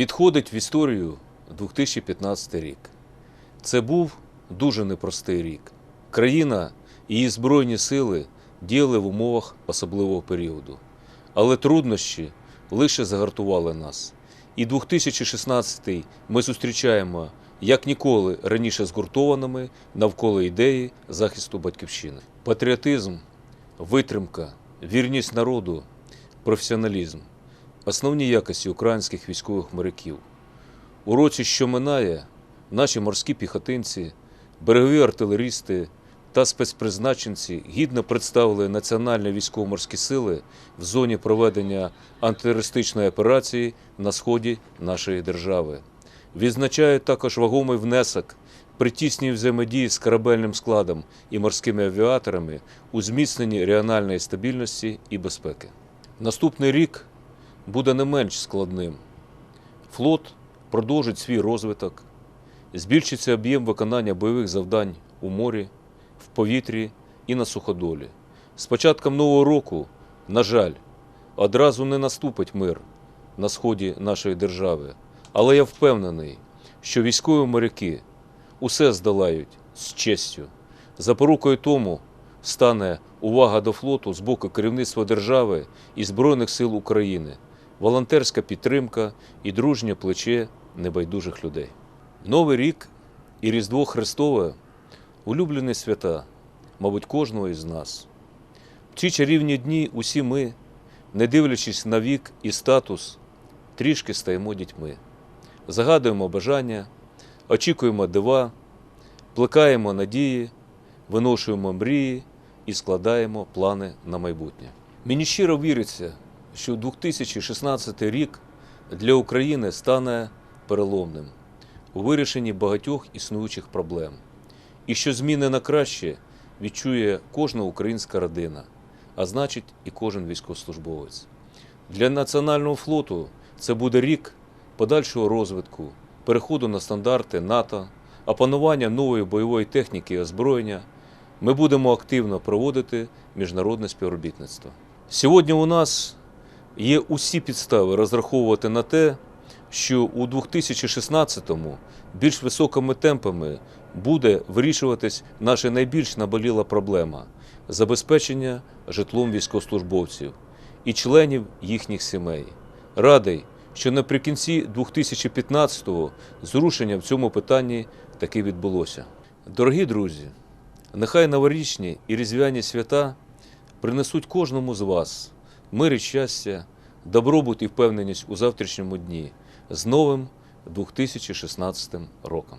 Відходить в історію 2015 рік. Це був дуже непростий рік. Країна і її Збройні сили діяли в умовах особливого періоду. Але труднощі лише загартували нас. І 2016 ми зустрічаємо як ніколи раніше згуртованими навколо ідеї захисту батьківщини. Патріотизм, витримка, вірність народу, професіоналізм основні якості українських військових моряків. У році, що минає, наші морські піхотинці, берегові артилерісти та спецпризначенці гідно представили Національні військово-морські сили в зоні проведення антитерористичної операції на сході нашої держави. Відзначають також вагомий внесок при тісній взаємодії з корабельним складом і морськими авіаторами у зміцненні регіональної стабільності і безпеки. Наступний рік буде не менш складним. Флот продовжить свій розвиток, збільшиться об'єм виконання бойових завдань у морі, в повітрі і на суходолі. З початком нового року, на жаль, одразу не наступить мир на сході нашої держави. Але я впевнений, що військові моряки усе здолають з честю. Запорукою тому стане увага до флоту з боку керівництва держави і Збройних сил України, волонтерська підтримка і дружнє плече небайдужих людей. Новий рік і Різдво Христове улюблені свята, мабуть, кожного із нас. В ці чарівні дні усі ми, не дивлячись на вік і статус, трішки стаємо дітьми. Загадуємо бажання, очікуємо дива, плекаємо надії, виношуємо мрії і складаємо плани на майбутнє. Мені щиро віриться, що 2016 рік для України стане переломним у вирішенні багатьох існуючих проблем, і що зміни на краще відчує кожна українська родина, а значить і кожен військовослужбовець. Для Національного флоту це буде рік подальшого розвитку, переходу на стандарти НАТО, опанування нової бойової техніки і озброєння. Ми будемо активно проводити міжнародне співробітництво. Сьогодні у нас є усі підстави розраховувати на те, що у 2016-му більш високими темпами буде вирішуватись наша найбільш наболіла проблема забезпечення житлом військовослужбовців і членів їхніх сімей. Радий, що наприкінці 2015-го зрушення в цьому питанні таки відбулося. Дорогі друзі, нехай новорічні і різдвяні свята принесуть кожному з вас мир і щастя, добробут і впевненість у завтрашньому дні з новим 2016 роком.